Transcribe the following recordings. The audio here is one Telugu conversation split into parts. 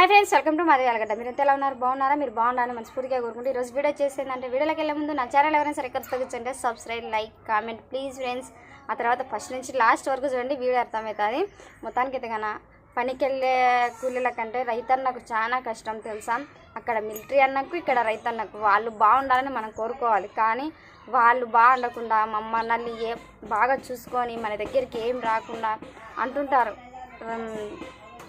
హాయ్ ఫ్రెండ్స్ వెల్కమ్ టు మాది వెలగడ్డ మీరు ఎంత ఎలా ఉన్నారు? బాగున్నారా? మీరు బాగున్నారని మనస్ఫూర్తిగా కోరుకుంటే ఈరోజు వీడియో చేసేదంటే వీడియోకి వెళ్ళే ముందు నా ఛానల్ ఎవరైనా సరే ఎక్కడ subscribe like comment please friends ఆ తర్వాత ఫస్ట్ నుంచి లాస్ట్ వరకు చూడండి వీడియో అర్థమవుతుంది. మొత్తానికి అయితే కన్నా పనికి వెళ్ళే కూలీల కంటే రైతన్నకు చాలా కష్టం తెలుసా? అక్కడ మిలిటరీ అన్నకు ఇక్కడ రైతన్నకు వాళ్ళు బాగుండాలని మనం కోరుకోవాలి. కానీ వాళ్ళు బాగుండకుండా మమ్మల్ని ఏ బాగా చూసుకొని మన దగ్గరికి ఏం రాకుండా అంటుంటారు.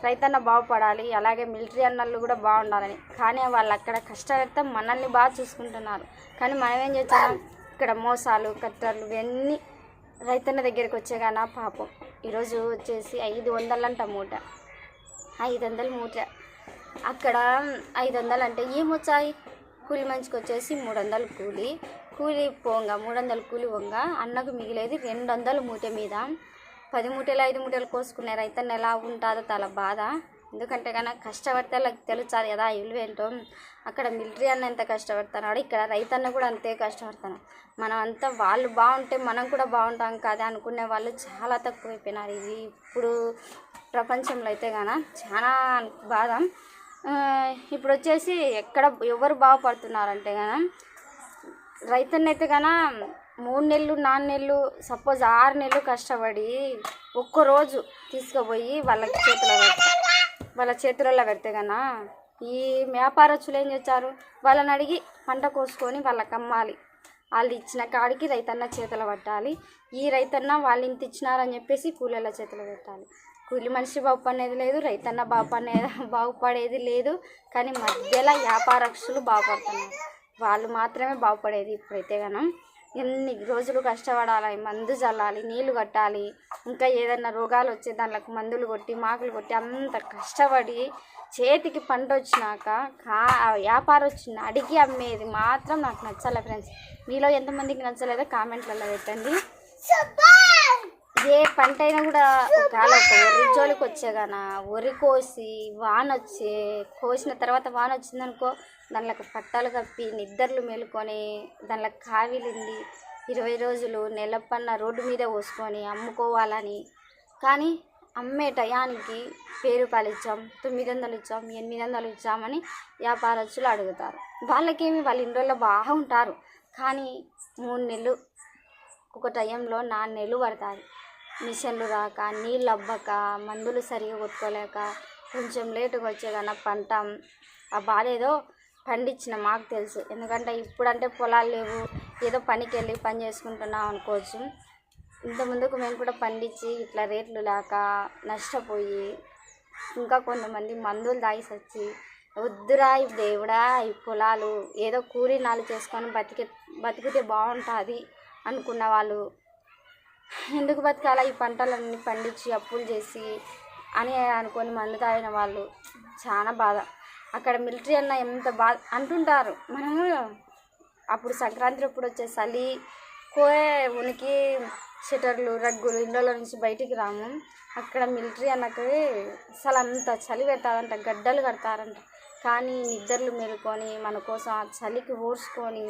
రైతన్న బాగుపడాలి అలాగే మిలిటరీ అన్నళ్ళు కూడా బాగుండాలని. కానీ వాళ్ళు అక్కడ కష్టపడితే మనల్ని బాగా చూసుకుంటున్నారు. కానీ మనం ఏం చేస్తాం? ఇక్కడ మోసాలు కట్టర్లు ఇవన్నీ రైతన్న దగ్గరికి వచ్చేగానా పాపం. ఈరోజు వచ్చేసి ఐదు వందలంట మూట. ఐదు వందలు మూట. అక్కడ ఐదు వందలు అంటే ఏమొచ్చాయి కూలి మంచికి వచ్చేసి మూడు వందలు కూలి. కూలి పోంగా మూడు వందలు కూలి పోంగ అన్నకు మిగిలేది రెండు వందలు మూట మీద. పది మూటలు ఐదు మూటలు కోసుకునే రైతన్న ఎలా ఉంటుందో తల బాధ. ఎందుకంటే కనుక కష్టపడితే వాళ్ళకి తెలుస్తుంది కదా ఆ విలువ అక్కడ మిలిటరీ అన్న ఎంత కష్టపడుతున్నాడు ఇక్కడ రైతన్న కూడా అంతే కష్టపడుతున్నాడు మనం అంతా వాళ్ళు బాగుంటే మనం కూడా బాగుంటాం కదా అనుకునే వాళ్ళు చాలా తక్కువైపోయినారు. ఇది ఇప్పుడు ప్రపంచంలో అయితే గాన చాలా బాధ. ఇప్పుడు వచ్చేసి ఎక్కడ ఎవరు బాగుపడుతున్నారంటే గాన రైతన్నైతే కన మూడు నెలలు నాలుగు నెలలు సపోజ్ ఆరు నెలలు కష్టపడి ఒక్కరోజు తీసుకుపోయి వాళ్ళకి చేతిలో పెడతారు వాళ్ళ చేతులలో పెడితే కన ఈ వ్యాపారస్తులు ఏం చేస్తారు? వాళ్ళని అడిగి పంట కోసుకొని వాళ్ళకి అమ్మాలి. వాళ్ళు ఇచ్చిన కాడికి రైతన్న చేతులు పట్టాలి. ఈ రైతన్న వాళ్ళు ఇంత ఇచ్చినారని చెప్పేసి కూలీల చేతులు పెట్టాలి. కూలి మనిషి బాగుపడేది లేదు రైతన్న బాగుపడే బాగుపడేది లేదు కానీ మధ్యలో వ్యాపారస్తులు బాగుపడుతున్నారు. వాళ్ళు మాత్రమే బాగుపడేది ఇప్పుడైతే కనుక ఎన్ని రోజులు కష్టపడాలి మందు చల్లాలి నీళ్ళు కట్టాలి ఇంకా ఏదైనా రోగాలు వచ్చే దాంట్లోకి మందులు కొట్టి మాకులు కొట్టి అంత కష్టపడి చేతికి పంట వచ్చినాక కా వ్యాపారం వచ్చిన అడిగి అమ్మేది మాత్రం నాకు నచ్చాలి ఫ్రెండ్స్ మీలో ఎంతమందికి నచ్చలేదో కామెంట్లలో పెట్టండి. ఏ పంట అయినా కూడా ఒకవేళ ఒక వరి జోలికి వచ్చేగాన వరి కోసి వాన వచ్చే కోసిన తర్వాత వాన వచ్చిందనుకో దానిలోకి పట్టాలు కప్పి నిద్రలు మేలుకొని దానిలో కావిలింది ఇరవై రోజులు నెలపన్న రోడ్డు మీద పోసుకొని అమ్ముకోవాలని. కానీ అమ్మే టయానికి వెయ్యి రూపాయలు ఇచ్చాం తొమ్మిది వందలు ఇచ్చాం ఎనిమిది వందలు ఇచ్చామని వ్యాపారస్తులు అడుగుతారు. వాళ్ళకేమి వాళ్ళ ఇంట్లో బాగుంటారు కానీ మూడు నెలలు ఒక టైంలో నాలుగు నెలలు పడతాయి. మిషన్లు రాక నీళ్ళు అవ్వక మందులు సరిగా కొట్టుకోలేక కొంచెం లేటుగా వచ్చేదన్న పంట ఆ బాధ ఏదో పండించిన మాకు తెలుసు. ఎందుకంటే ఇప్పుడంటే పొలాలు లేవు. ఏదో పనికి వెళ్ళి పని చేసుకుంటున్నాం అనుకోవచ్చు. ఇంత ముందుకు మేము కూడా పండించి ఇట్లా రేట్లు లేక నష్టపోయి ఇంకా కొంతమంది మందులు తాగి వచ్చి వద్దురా ఈ దేవుడా ఈ పొలాలు ఏదో కూలి నాలు చేసుకొని బతికే బతికితే బాగుంటుంది అనుకున్న వాళ్ళు ఎందుకు బతకాలా ఈ పంటలన్నీ పండించి అప్పులు చేసి అని అనుకొని మందు తాగిన వాళ్ళు చాలా బాధ. అక్కడ మిలిటరీ అన్న ఎంత బాధ అంటుంటారు. మనము అప్పుడు సంక్రాంతి అప్పుడు వచ్చే చలి కోయే ఉనికి షటర్లు రగ్గులు ఇండ్ల నుంచి బయటికి రాము. అక్కడ మిలిటరీ అన్నకి అసలు అంత చలి పెడతారంట గడ్డలు కడతారంట. కానీ నిద్రలు మేలుకొని మన కోసం ఆ చలికి ఓర్చుకొని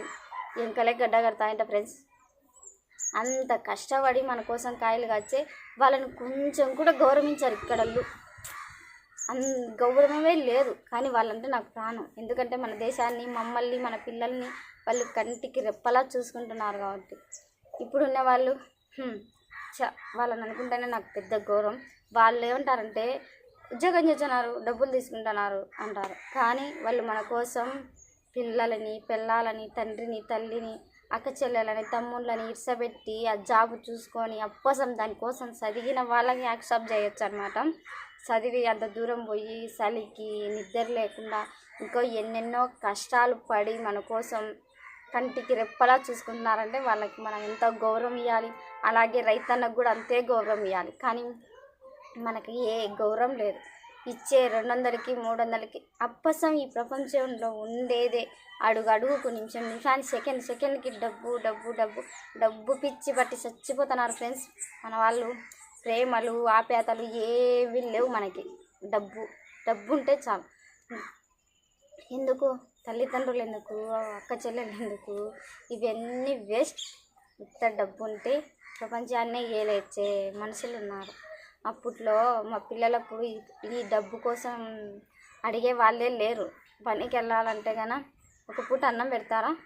వెనకలే గడ్డ కడతాయంట ఫ్రెండ్స్ అంత కష్టపడి మన కోసం కాయలు కాచే వాళ్ళని కొంచెం కూడా గౌరవించారు ఇక్కడళ్ళు అన్ గౌరవమే లేదు. కానీ వాళ్ళంటే నాకు ప్రాణం. ఎందుకంటే మన దేశాన్ని మమ్మల్ని మన పిల్లల్ని వాళ్ళు కంటికి రెప్పలా చూసుకుంటున్నారు కాబట్టి. ఇప్పుడున్న వాళ్ళు చ వాళ్ళని అనుకుంటేనే నాకు పెద్ద గౌరవం. వాళ్ళు ఏమంటారంటే ఉద్యోగం చేస్తున్నారు డబ్బులు తీసుకుంటున్నారు అంటారు. కానీ వాళ్ళు మన కోసం పిల్లలని పిల్లాలని తండ్రిని తల్లిని అక్క చెల్లెలని తమ్ముళ్ళని ఇర్సబెట్టి ఆ జాబ్ చూసుకొని అప్పసం దానికోసం చదివిన వాళ్ళని యాక్సెప్ట్ చేయొచ్చు అనమాట చదివి అంత దూరం పోయి చలికి నిద్ర లేకుండా ఇంకో ఎన్నెన్నో కష్టాలు పడి మన కోసం కంటికి రెప్పలా చూసుకుంటున్నారంటే వాళ్ళకి మనం ఎంత గౌరవం ఇవ్వాలి అలాగే రైతన్నకు కూడా అంతే గౌరవం ఇవ్వాలి కానీ మనకి ఏ గౌరవం లేదు. ఇచ్చే రెండు వందలకి మూడు వందలకి అప్పసం ఈ ప్రపంచంలో ఉండేదే. అడుగు అడుగుకు నిమిషం నిమిషానికి సెకండ్ సెకండ్కి డబ్బు డబ్బు డబ్బు డబ్బు పిచ్చి పట్టి చచ్చిపోతున్నారు ఫ్రెండ్స్. మన వాళ్ళు ప్రేమలు ఆప్యాతలు ఏవి లేవు మనకి. డబ్బు డబ్బు ఉంటే చాలు. ఎందుకు? తల్లిదండ్రులు ఎందుకు? అక్క చెల్లెలు ఎందుకు? ఇవన్నీ వేస్ట్. ఇంత డబ్బు ఉంటే ప్రపంచాన్నే ఏలేచ్చే మనుషులు ఉన్నారు. అప్పట్లో మా పిల్లలప్పుడు ఈ- డబ్బు కోసం అడిగే వాళ్ళే లేరు. పనికి వెళ్ళాలంటే గన ఒక పూట అన్నం పెడతారా?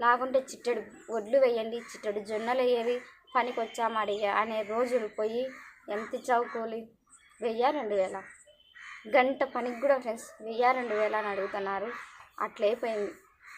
లాగుంటే చిట్టడు వడ్లు వేయండి చిట్టడు జొన్నలు వేయవి పనికి వచ్చాము అడిగా అనే రోజులు పోయి ఎంత ఇచ్చావు కూలి వెయ్యి రెండు వేల? గంట పనికి కూడా ఫ్రెండ్స్ వెయ్యి రెండు వేల అని అడుగుతున్నారు. అట్లయిపోయింది